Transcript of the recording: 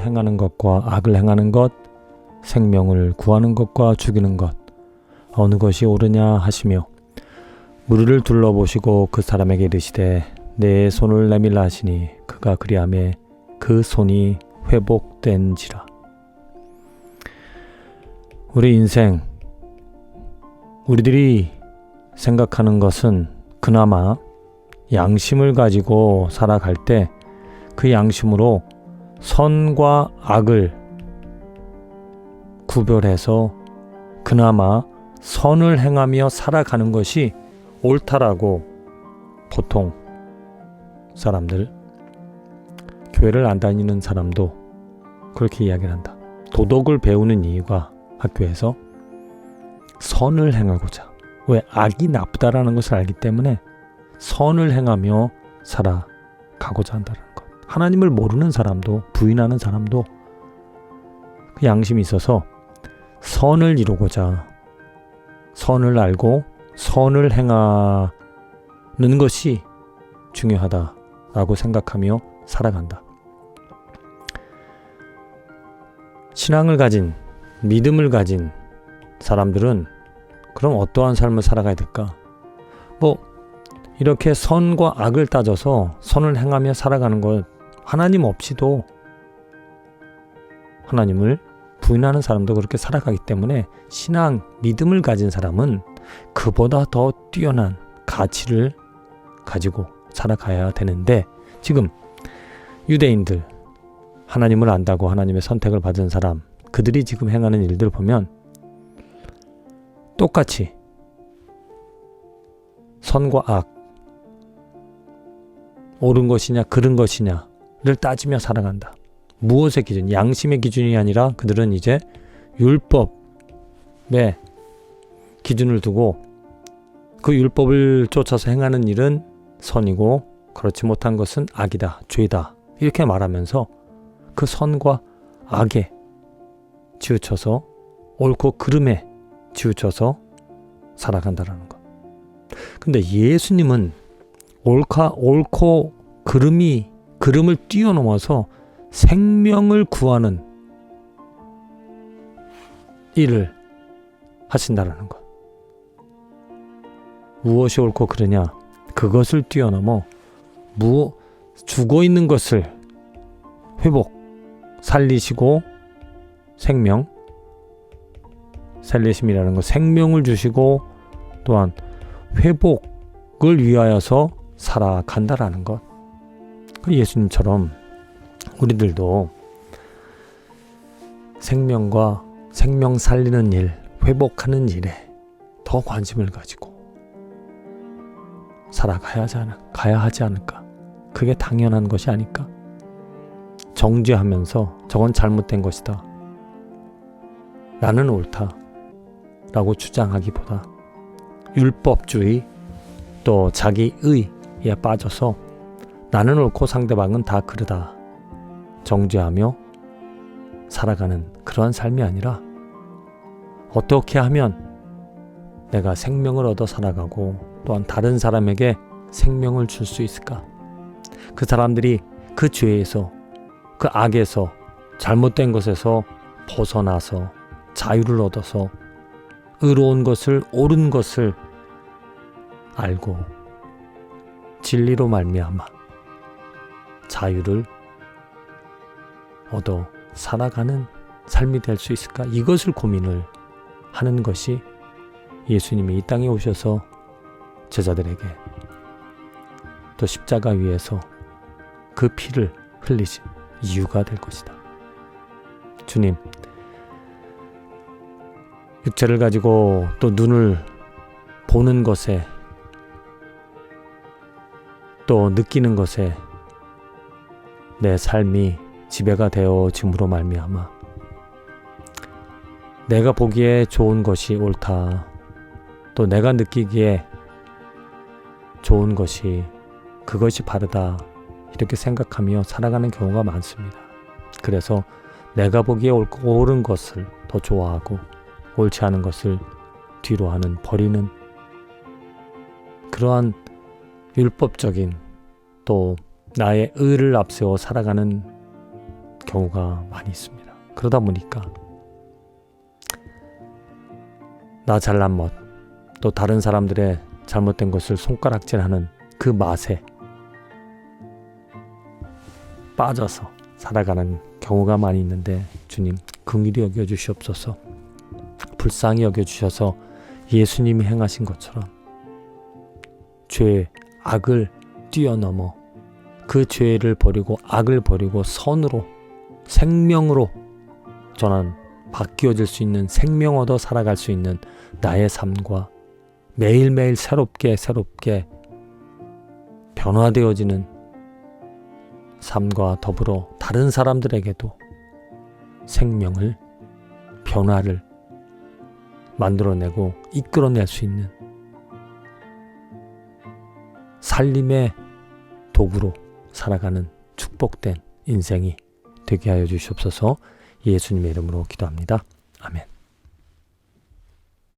행하는 것과 악을 행하는 것, 생명을 구하는 것과 죽이는 것, 어느 것이 옳으냐 하시며 무리를 둘러보시고 그 사람에게 이르시되 내 손을 내밀라 하시니 그가 그리함에 그 손이 회복된지라. 우리 인생 우리들이 생각하는 것은 그나마 양심을 가지고 살아갈 때 그 양심으로 선과 악을 구별해서 그나마 선을 행하며 살아가는 것이 옳다라고 보통 사람들 교회를 안 다니는 사람도 그렇게 이야기를 한다. 도덕을 배우는 이유가 학교에서 선을 행하고자 왜 악이 나쁘다라는 것을 알기 때문에 선을 행하며 살아가고자 한다는 것. 하나님을 모르는 사람도 부인하는 사람도 그 양심이 있어서 선을 이루고자 선을 알고 선을 행하는 것이 중요하다라고 생각하며 살아간다. 신앙을 가진 믿음을 가진 사람들은 그럼 어떠한 삶을 살아가야 될까? 뭐 이렇게 선과 악을 따져서 선을 행하며 살아가는 것 하나님 없이도 하나님을 부인하는 사람도 그렇게 살아가기 때문에 신앙, 믿음을 가진 사람은 그보다 더 뛰어난 가치를 가지고 살아가야 되는데 지금 유대인들 하나님을 안다고 하나님의 선택을 받은 사람 그들이 지금 행하는 일들을 보면 똑같이 선과 악 옳은 것이냐 그른 것이냐 를 따지며 살아간다. 무엇의 기준? 양심의 기준이 아니라 그들은 이제 율법의 기준을 두고 그 율법을 쫓아서 행하는 일은 선이고 그렇지 못한 것은 악이다, 죄다. 이렇게 말하면서 그 선과 악에 치우쳐서 옳고 그름에 치우쳐서 살아간다라는 것. 근데 예수님은 옳카, 옳고 그름이 그름을 뛰어넘어서 생명을 구하는 일을 하신다라는 것. 무엇이 옳고 그르냐? 그것을 뛰어넘어 무 죽어 있는 것을 회복, 살리시고 생명, 살리심이라는 것, 생명을 주시고 또한 회복을 위하여서 살아간다라는 것. 그 예수님처럼 우리들도 생명과 생명 살리는 일, 회복하는 일에 더 관심을 가지고 살아가야 하지, 않, 가야 하지 않을까. 그게 당연한 것이 아닐까. 정죄하면서 저건 잘못된 것이다. 나는 옳다. 라고 주장하기보다 율법주의 또 자기 의에 빠져서 나는 옳고 상대방은 다 그르다. 정죄하며 살아가는 그러한 삶이 아니라 어떻게 하면 내가 생명을 얻어 살아가고 또한 다른 사람에게 생명을 줄 수 있을까? 그 사람들이 그 죄에서 그 악에서 잘못된 것에서 벗어나서 자유를 얻어서 의로운 것을 옳은 것을 알고 진리로 말미암아 자유를 얻어 살아가는 삶이 될 수 있을까? 이것을 고민을 하는 것이 예수님이 이 땅에 오셔서 제자들에게 또 십자가 위에서 그 피를 흘리신 이유가 될 것이다. 주님, 육체를 가지고 또 눈을 보는 것에 또 느끼는 것에 내 삶이 지배가 되어 짐으로 말미암아 내가 보기에 좋은 것이 옳다. 또 내가 느끼기에 좋은 것이 그것이 바르다. 이렇게 생각하며 살아가는 경우가 많습니다. 그래서 내가 보기에 옳은 것을 더 좋아하고 옳지 않은 것을 뒤로 하는 버리는 그러한 율법적인 또 나의 의를 앞세워 살아가는 경우가 많이 있습니다. 그러다 보니까 나 잘난 멋, 또 다른 사람들의 잘못된 것을 손가락질하는 그 맛에 빠져서 살아가는 경우가 많이 있는데 주님 긍휼히 여겨 주시옵소서. 불쌍히 여겨 주셔서 예수님이 행하신 것처럼 죄 악을 뛰어넘어 그 죄를 버리고 악을 버리고 선으로 생명으로 전한 바뀌어질 수 있는 생명 얻어 살아갈 수 있는 나의 삶과 매일매일 새롭게 새롭게 변화되어지는 삶과 더불어 다른 사람들에게도 생명을 변화를 만들어내고 이끌어낼 수 있는 살림의 도구로 살아가는 축복된 인생이 되게 하여 주시옵소서 예수님의 이름으로 기도합니다. 아멘.